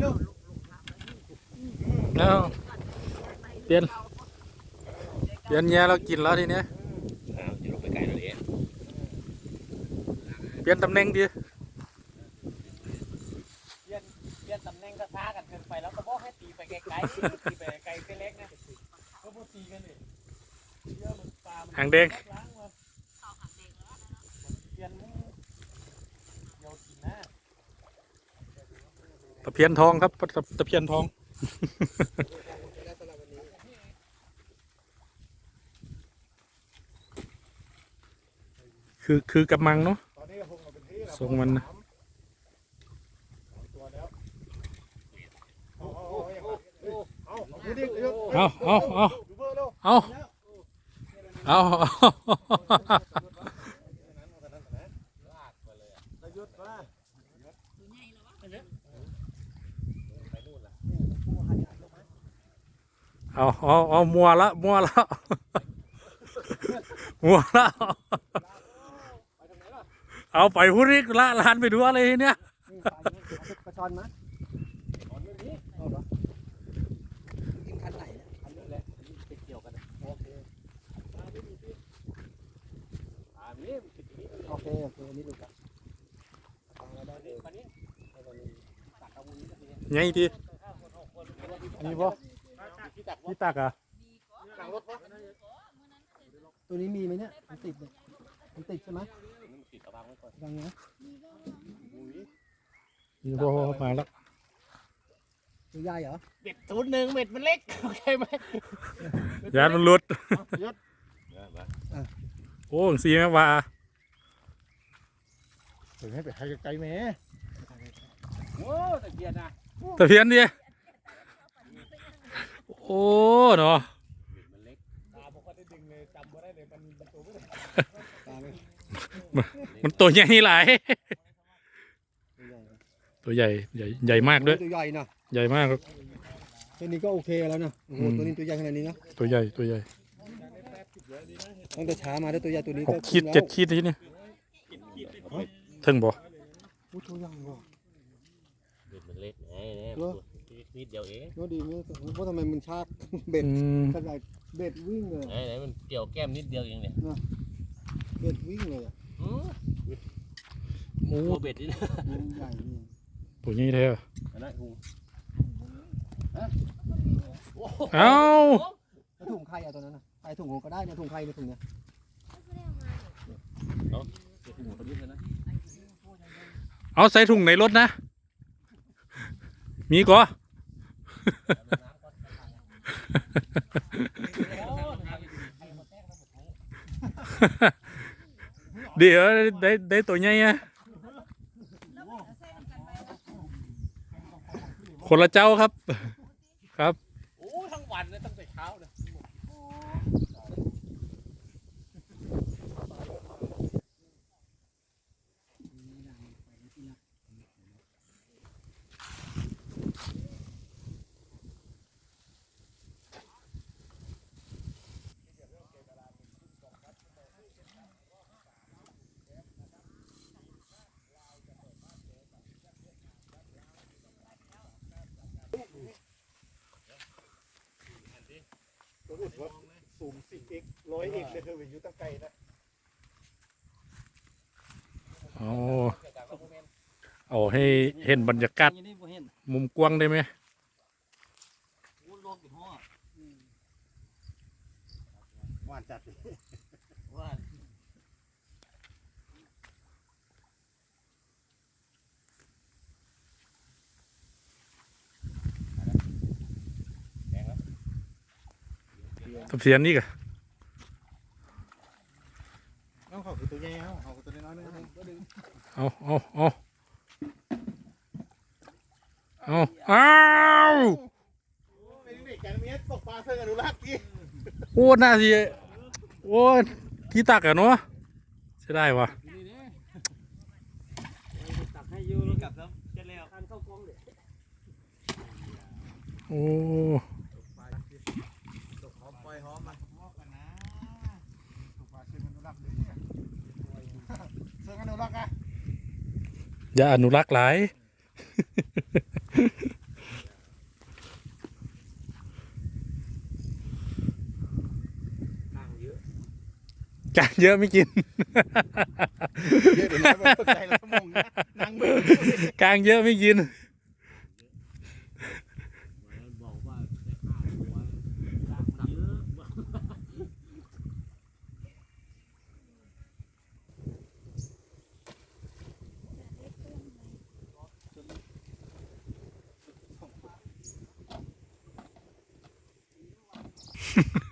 เร็วแล้วเปลี่ยนเปลี่ยนแย่เรากินแล้วทีเนี้ยอ้าวจะลงไปไกลแล้วเนี่ยเปลี่ยนตำแหน่งดิเปลี่ยนเปลี่ยนตำแหน่งกระทากันเกินไปแล้วก็บอกให้ตีไปไกลๆตีไปไกลไปเล็กนะก็พอตีกันนี่เยอะมันปลามันหางแดง ล้างมาเปลี่ยนเดี๋ยวกินนะ ตะเพียนทองครับตะตะเพียนทองคือคือกำมังเนาะทรงมันนะเอาเอาเอาเอาเอาดิเดี๋ยว เอาเอาเอา ดูเบอร์เร็ว เอาเอา ประยุทธ์มา เอาเอาเอามัวละมัวละมัวละเอาไปพูดนี่ละลานไปดูอะไรเนี่ยประชอนมาเอาเหรอกินคันไหนเนี่ยคันนี้แหละไปเกี่ยวกันนะโอเคอันนี้โอเคโอเคนี่ดูกันเอาแล้วได้เลยอันนี้อั นนี้ตักเอาวุ้นนี่ก็ดีไงทีอันนี้บ่พี่ตักอะหลังรถบ่ตัวนี้มีไหมเนี่ยมันติดเนี่ยมันติดใช่ไหมติดกระบังไว้ก่อนยังนะมีโบมาแล้วตัวใหญ่เหรอเบ็ดศูนย์หนึ่งเบ็ดมันเล็กโอเคไหมยานมันหลุดเนี่ยมาโอ้สีแม่ว่าถึงให้ไปให้ไกลๆแม่โอ้ตะเกียบนะตะเพียนดิโอ้เนาะเบ็ดมันเล็กตาบอกว่าได้ดึงเลยจำบ่ได้เลยมันเป็นตัวไม่ได้ตาไม่มันตัวใหญ่หลายตัวใหญ่ตัวใหญ่ใหญ่ใหญ่มากด้วยตัวใหญ่นะใหญ่มากครับตัวนี้ก็โอเคแล้วนะโอ้โหอืมตัวนี้ตัวใหญ่ขนาดนี้นะตัวใหญ่ตัวใหญ่ตั้งแต่เช้ามาได้ตัวใหญ่ตัวนี้หกขีดเจ็ดขีดทีเนี่ยถึงบ่อู้ตัวใหญ่ว่ะเบ็ดมันเล็กไงเนี่ยเหรอ นิดเดียวเองก็ดีเนี่ยเพราะทำไมมันชากเบ็ดอืม ขนาดเบ็ดวิ่งเลยไหนไหนมันเกี่ยวแก้มนิดเดียวเองเนี่ยเบ็ดวิ่งเลยอะอืมโอ้ตัวเบ็ดนี่นะมันใหญ่นี่ตัวใหญ่แท้อันนั้นหุงเอ้าแล้วถุงใครอะตัวนั้นน่ะใครถุงผมก็ได้เนี่ยถุงใครในถุงเนี่ยหุงตัวนี้เลยนะเอาใส่ถุงในรถนะ มีก่อ เดี๋ยวได้ได้ตัวใหญ่อะคนละเจ้าครับ ครับ โอ้ทั้งวันเลยตั้ง แต่เช้าเลยตัวอุดว่าสูงสิบเอกร้อยเอกเลยเธอไปอยู่ตั้งไกลนะเอาเอาให้เห็นบรรยากาศยังนี่บ่เห็นมุมกว้างได้ไหมโอ้โลกอยู่ห้อหวานจัด ตะเพียนนี่กะน้องเขาคือตัวใหญ่เขาเขาคือตัวน้อยๆนะเอาเอาเอาเอาอ้าวไอ้เด็กแกนเมียตกปลาเธออนุรักษ์กี่โอ้น่าสิโอ้ที่ตักอะเนาะใช่ได้วะตักให้ยูกลับแล้วจะแล้วคันเข้ากองเด็กโอ้ อย่าอนุรักษ์หลาย จานเยอะไม่กินกางเยอะไม่กิน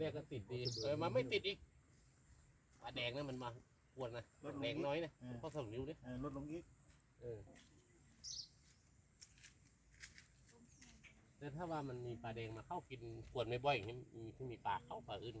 ทีแรกก็ติดดีเออมันไม่ติดอีกปลาแดงนั่นมันมาปวนนะแดงน้อยนะเพราะสองนิ้วเนี่ยเออลดลงอีกเออแต่ถ้าว่ามันมีปลาแดงมาเข้ากินขวดไม่บ่อยอย่างนี้มีที่มีปลาเข้าปลาอื่น